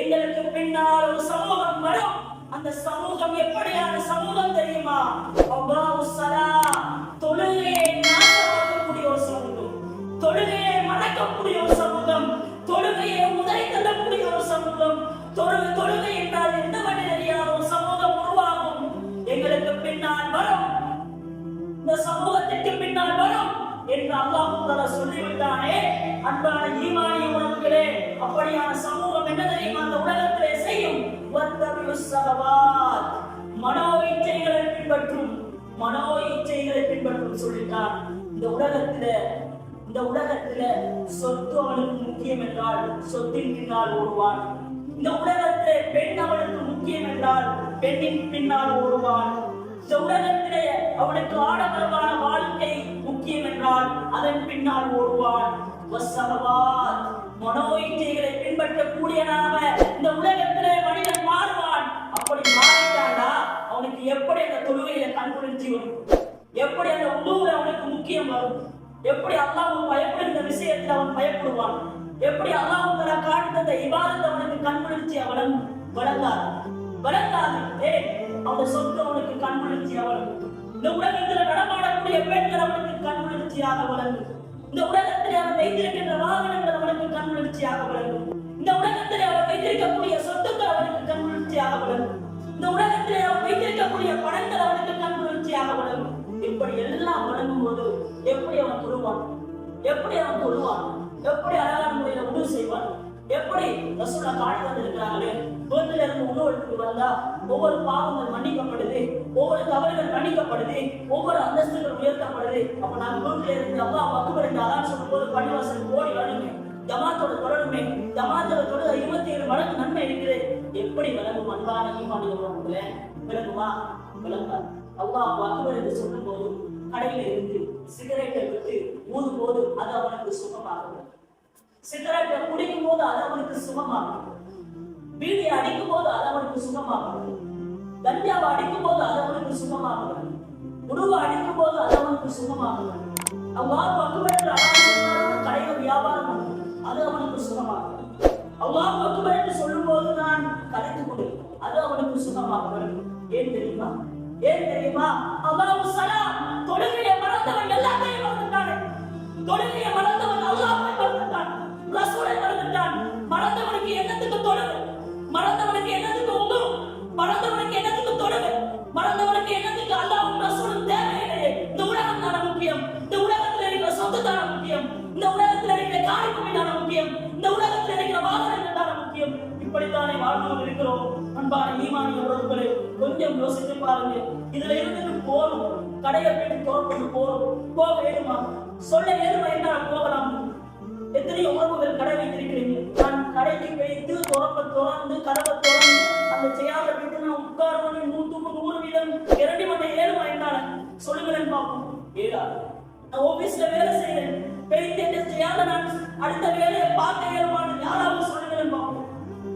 எங்களுக்கு பின்னால் ஒரு சமூகம் வரும். அந்த சமூகம் எப்படியான சமூகம் தெரியுமா? அல்லாஹ் ஸலா தொழுகையை நாசமாக்கக்கூடிய ஒரு சமூகம். தொழுகையை மறக்கக்கூடிய ஒரு சமூகம். தொழுகையை உதறி தள்ளக்கூடிய ஒரு சமூகம். தொழு தொழுகை என்றால் என்னவென்று தெரியாத ஒரு சமூகம் உருவாகும். எங்களுக்கு பின்னால் வரும். இந்த சமூகத்திற்கு பின்னால் வரும் என்று அல்லாஹு சொல்லி சொல்லிவிட்டானே. அன்பான ஈமானி அப்படியான சமூகம் என்ன தெரியுமா? அந்த உலகத்திலே செய்யும் மனோ இச்சைகளை பின்பற்றும் மனோ இச்சைகளை பின்பற்றும் சொல்லிட்டான் இந்த உலகத்தில இந்த உலகத்தில சொத்து அவனுக்கு முக்கியம் என்றால் சொத்தின் பின்னால் ஓடுவான். இந்த உலகத்திலே பெண் அவனுக்கு முக்கியம் என்றால் பெண்ணின் பின்னால் ஓடுவான். இந்த உலகத்திலே அவனுக்கு ஆடம்பரமான வாழ்க்கை முக்கியம் என்றால் அதன் பின்னால் ஓடுவான். வசகவாத் மனோ இச்சைகளை பின்பற்றக்கூடிய நாம இந்த உலகத்திலே மனிதன் மாறுவான். அப்படி மாறிட்டாண்டா அவனுக்கு எப்படி அந்த தொழுகையில கண்குளிர்ச்சி வரும்? எப்படி அந்த உணவுல அவனுக்கு முக்கியம் வரும்? எப்படி அல்லாஹ் பயப்படுகிற விஷயத்தில் அவன் பயப்படுவான்? எப்படி அல்லாவும் தர காட்டுத்த இவாதத்தை அவனுக்கு கண்குளிர்ச்சி அவன் வழங்காது. வழங்காது. ஏ அவன் சொத்து அவனுக்கு கண்குளிர்ச்சி வழங்கும். இந்த உலகத்தில் நடமாடக்கூடிய பெண்கள் அவனுக்கு கண்குளிர்ச்சியாக வழங்கும். கண்குளிர்ச்சியாக வழங்கும் இந்த உலகத்தில் அவன் வைத்திருக்கக்கூடிய சொத்துக்கள் அவனுக்கு கண்குளிர்ச்சியாக வழங்கும் இந்த உலகத்தில் அவன் வைத்திருக்கக்கூடிய பணங்கள் அவனுக்கு கண்குளிர்ச்சியாக வழங்கும் இப்படி எல்லாம் வழங்கும் போது எப்படி அவன் தொழுவான்? எப்படி அவன் தொழுவான்? எப்படி அழகான முறையில உணவு செய்வான்? எப்படி ரசூலா காட்டி வந்திருக்கிறாங்களே வீட்டுல இருந்து உணவு வந்தா ஒவ்வொரு பாவங்கள் மன்னிக்கப்படுது ஒவ்வொரு தவறுகள் மன்னிக்கப்படுது ஒவ்வொரு அந்தஸ்துகள் உயர்த்தப்படுது. அப்ப நாங்க வீட்டுல இருந்து அப்பா அக்குபர் என்று அதான் சொல்லும் போது பள்ளிவாசல் ஓடி வரணுமே ஜமாத்தோட தொடருமே. ஜமாத்தோட இருபத்தி ஏழு மடங்கு நன்மை இருக்குது எப்படி விளங்கும் அன்பான ஈமானிய உறவுகளே விளங்குமா? விளங்காது. அல்லாஹ் அக்பர் என்று சொல்லும் போது கடையில இருந்து சிகரெட்டை விட்டு ஊதும் போது அது அவனுக்கு சுகமாகும். சிகரெட்டை குடிக்கும் போது அது அவனுக்கு சுகமாகும். பீடி அடிக்கும் போது அது அவனுக்கு சுகமாகும். கஞ்சாவை அடிக்கும் போது அது அவனுக்கு சுகமாகும். உருவ அடிக்கும் போது அது அவனுக்கு சுகமாகும். அல்லாஹ் அக்பர் என்று அல்லாஹ் அக்பர் என்று சொல்லும்போது நான் கலைத்து கொடு அது அவனுக்கு சுகமாகும் ஏன் தெரியுமா? ஏன் தெரியுமா? அல்லாஹ் சலாம் தொழுகையை மறந்தவன் எல்லாத்தையும் மறந்துட்டானே. தொழுகையை மறந்தவன் அல்லாஹ் இப்படித்தானே வாழ்ந்து கொண்டிருக்கிறோம் அன்பான ஈமானிய உறவுகளை கொஞ்சம் யோசித்து பாருங்க இதுல இருந்து போறோம் கடையை போயிட்டு தோற்கொண்டு போறோம் போக வேணுமா சொல்ல வேணுமா என்ன போகலாம். எத்தனை உறவுகள் கடை வைத்திருக்கிறீங்க நான் கடைக்கு வைத்து துறப்ப துறந்து கதவை திறந்து அந்த செய்யாத விட்டு நான் உட்கார்ந்து நூற்றுக்கு நூறு வீதம் இரண்டு மணி ஏழுமா என்றால சொல்லுங்களேன் பார்ப்போம். ஏழா நான் ஆபீஸ்ல வேலை செய்யறேன் பெயிண்ட் செய்யாத நான் அடுத்த வேலையை பார்க்க ஏழுமா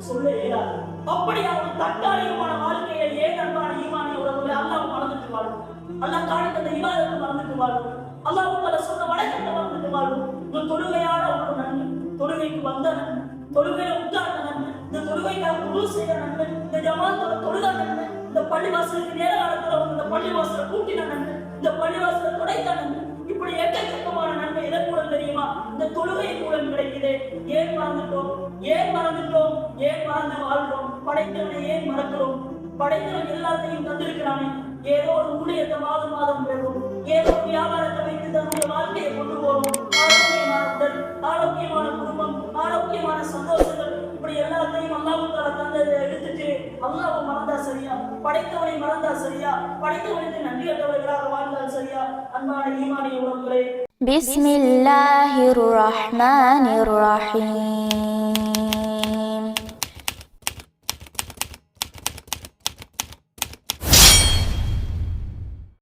சொல்ல இயலாது அப்படி அவன் தற்காலிகமான வாழ்க்கையில ஏன் அன்பான ஈமானிய உறவுகளை அல்லாஹ் மறந்துட்டு வாழும் அல்லாஹ் காணித்த இவாதத்தை மறந்துட்டு வாழும் அல்லாஹ் உங்களை சொன்ன வழக்கத்தை மறந்துட்டு வாழும் இந்த தொழுகையான ஒரு நன்மை தொழுகைக்கு வந்த நன்மை தொழுகையில உட்கார்ந்த நன்மை இந்த தொழுகைக்காக முழு செய்த நன்மை இந்த ஜமாத்தோட தொழுத நன்மை இந்த பள்ளிவாசலுக்கு நேர காலத்துல வந்து இந்த பள்ளிவாசலை கூட்டின நன்மை இந்த பள்ளிவாசலை தொடை ஏன் மறந்து வாழ்றோம் படைத்தவனை ஏன் மறக்கிறோம் படைத்தவன் எல்லாத்தையும் தந்திருக்கிறானே ஏதோ ஒரு ஊழியத்தை மாதம் மாதம் பெறுவோம் ஏதோ ஒரு வியாபாரத்தை வைத்து தன்னுடைய வாழ்க்கையை கொண்டு போவோம் ஆரோக்கியமான உடல் ஆரோக்கியமான குடும்பம் ஆரோக்கியமான சந்தோஷங்கள் இப்படி எல்லாத்தையும் அல்லாவுக்கால தந்ததை எடுத்துட்டு அல்லாவை மறந்தா சரியா படைத்தவனை மறந்தா சரியா படைத்தவனுக்கு நன்றியற்றவர்களாக வாழ்ந்தால் சரியா அன்பான ஈமானிய உறவுகளே بسم الله الرحمن الرحيم